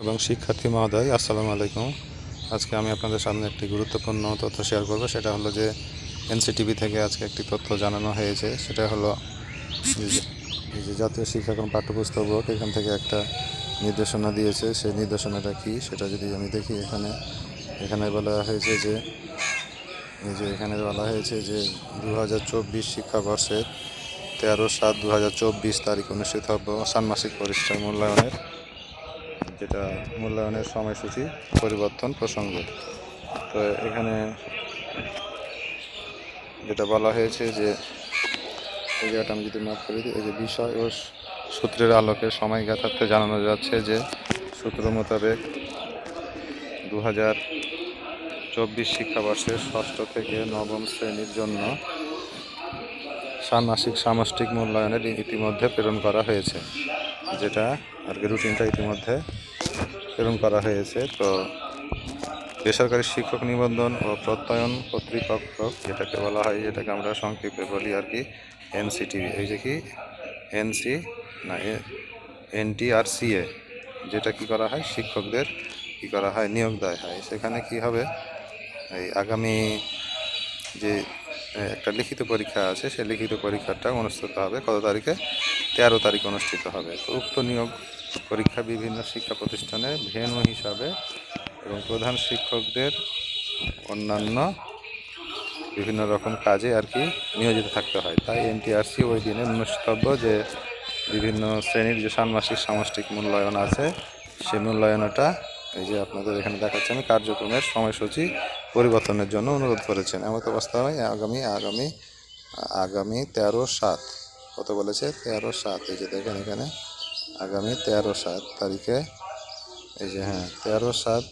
এবং শিক্ষার্থী মহোদয়, আসসালামু আলাইকুম। আজকে আমি আপনাদের সামনে একটি গুরুত্বপূর্ণ তথ্য শেয়ার করব। সেটা হলো যে এনসিটিভি থেকে আজকে একটি তথ্য জানানো হয়েছে। সেটা হলো যে- জাতীয় শিক্ষাক্রম পাঠ্যপুস্তক বোর্ড এখান থেকে একটা নির্দেশনা দিয়েছে। সেই নির্দেশনাটা কি? সেটা যদি আমি দেখি এখানে। এখানে বলা হয়েছে যে যে এখানে বলা হয়েছে যে দু হাজার চব্বিশ শিক্ষাবর্ষের তেরো সাত দু হাজার চব্বিশ তারিখ অনুষ্ঠিত হবে। ষান্মাসিক পরীক্ষা মূল্যায়নের যেটা মূল্যায়নের সময়সূচি, পরিবর্তন, প্রসঙ্গে। তো এখানে যেটা বলা হয়েছে যে, এই জায়গাটা আমি যদি মাফ করি এই যে বিষয় ও সূত্রের আলোকে সময় জ্ঞাতার্থে জানানো যাচ্ছে যে, সূত্র মোতাবেক দু হাজার চব্বিশ শিক্ষাবর্ষের ষষ্ঠ থেকে নবম শ্রেণির জন্য ষান্মাসিক সামষ্টিক মূল্যায়নের ইতিমধ্যে প্রেরণ করা হয়েছে, যেটা আর কি রুটিনটা ইতিমধ্যে প্রেরণ করা হয়েছে। তো বেসরকারি শিক্ষক নিবন্ধন ও প্রত্যয়ন কর্তৃপক্ষ, যেটাকে বলা হয়, যেটাকে আমরা সংক্ষেপে বলি আর কি এনসিটিভি এই যে কি, এনসি, না এনটিআরসিএ, যেটা কি করা হয়, শিক্ষকদের কি করা হয়, নিয়োগ দেয় হয়। সেখানে কি হবে, এই আগামী যে একটা লিখিত পরীক্ষা আছে, সেই লিখিত পরীক্ষাটা অনুষ্ঠিত হবে, কত তারিখে? তেরো তারিখ অনুষ্ঠিত হবে। তো উক্ত নিয়োগ পরীক্ষা বিভিন্ন শিক্ষা প্রতিষ্ঠানে ভেন্যু হিসাবে এবং প্রধান শিক্ষকদের অন্যান্য বিভিন্ন রকম কাজে আর কি নিয়োজিত থাকতে হয়। তাই এনটিআরসি ওই দিনে অনুষ্ঠিতব্য যে বিভিন্ন শ্রেণির যে ষান্মাসিক সামষ্টিক মূল্যায়ন আছে, সেই মূল্যায়নটা এই যে আপনাদের এখানে দেখাচ্ছে আমি, কার্যক্রমের সময়সূচি পরিবর্তনের জন্য অনুরোধ করেছেন। এমত অবস্থায় আগামী আগামী আগামী তেরো সাত, কত বলেছে? তেরো সাত, এই যে দেখেন এখানে। আগামী তেরো সাত তারিখে, এই যে হ্যাঁ তেরো সাত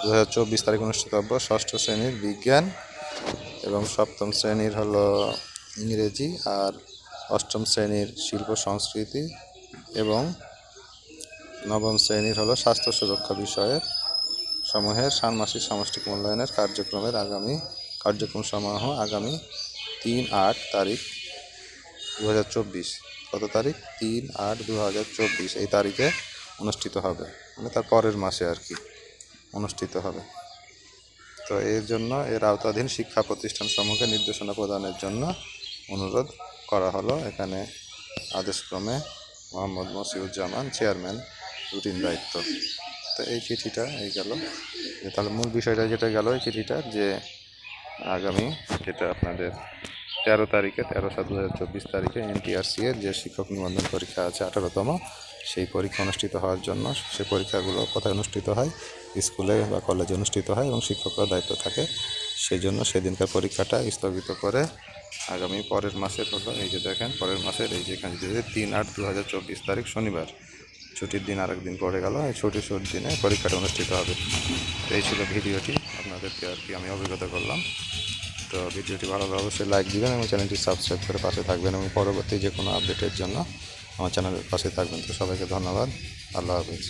দু হাজার চব্বিশ তারিখ অনুষ্ঠিতব্য ষষ্ঠ শ্রেণির বিজ্ঞান এবং সপ্তম শ্রেণির হলো ইংরেজি আর অষ্টম শ্রেণির শিল্প সংস্কৃতি এবং নবম শ্রেণির হলো স্বাস্থ্য সুরক্ষা বিষয়ের সমূহের ষান্মাসিক সামষ্টিক মূল্যায়নের কার্যক্রমের আগামী কার্যক্রম সমূহ আগামী তিন আট তারিখ দু হাজার চব্বিশ। কত তারিখ? তিন আট দু হাজার চব্বিশ। এই তারিখে অনুষ্ঠিত হবে। মানে তার পরের মাসে আর কি অনুষ্ঠিত হবে। তো এর জন্য এর আওতাধীন শিক্ষা প্রতিষ্ঠান সমূহকে নির্দেশনা প্রদানের জন্য অনুরোধ করা হলো। এখানে আদেশক্রমে মোহাম্মদ মসিউজ্জামান চেয়ারম্যান, রুটিন দায়িত্ব। তো এই চিঠিটা এই গেল। তাহলে মূল বিষয়টা যেটা গেল এই চিঠিটা যে আগামী, যেটা আপনাদের তেরো তারিখে, তেরো সাত দু চব্বিশ তারিখে এনটিআরসি এর যে শিক্ষক নিবন্ধন পরীক্ষা আছে আঠারোতম, সেই পরীক্ষা অনুষ্ঠিত হওয়ার জন্য সে পরীক্ষাগুলো কোথায় অনুষ্ঠিত হয়? স্কুলে বা কলেজে অনুষ্ঠিত হয় এবং শিক্ষকরা দায়িত্ব থাকে। সেই জন্য সেদিনকার পরীক্ষাটা স্থগিত করে আগামী পরের মাসের হলো, এই যে দেখেন, পরের মাসের এই যে এখানে যে তিন আট দু তারিখ শনিবার। ছুটির দিন আরেক দিন পড়ে গেল, এই ছুটির ছুটির দিনে পরীক্ষাটা অনুষ্ঠিত হবে। এই ছিল ভিডিওটি, আপনাদেরকে আর কি আমি অভিজ্ঞতা করলাম। তো ভিডিওটি ভালো লাগলে অবশ্যই লাইক দিবেন এবং চ্যানেলটি সাবস্ক্রাইব করে পাশে থাকবেন এবং পরবর্তী যে কোনো আপডেটের জন্য আমার চ্যানেলের পাশে থাকবেন। তো সবাইকে ধন্যবাদ। আল্লাহ হাফিজ।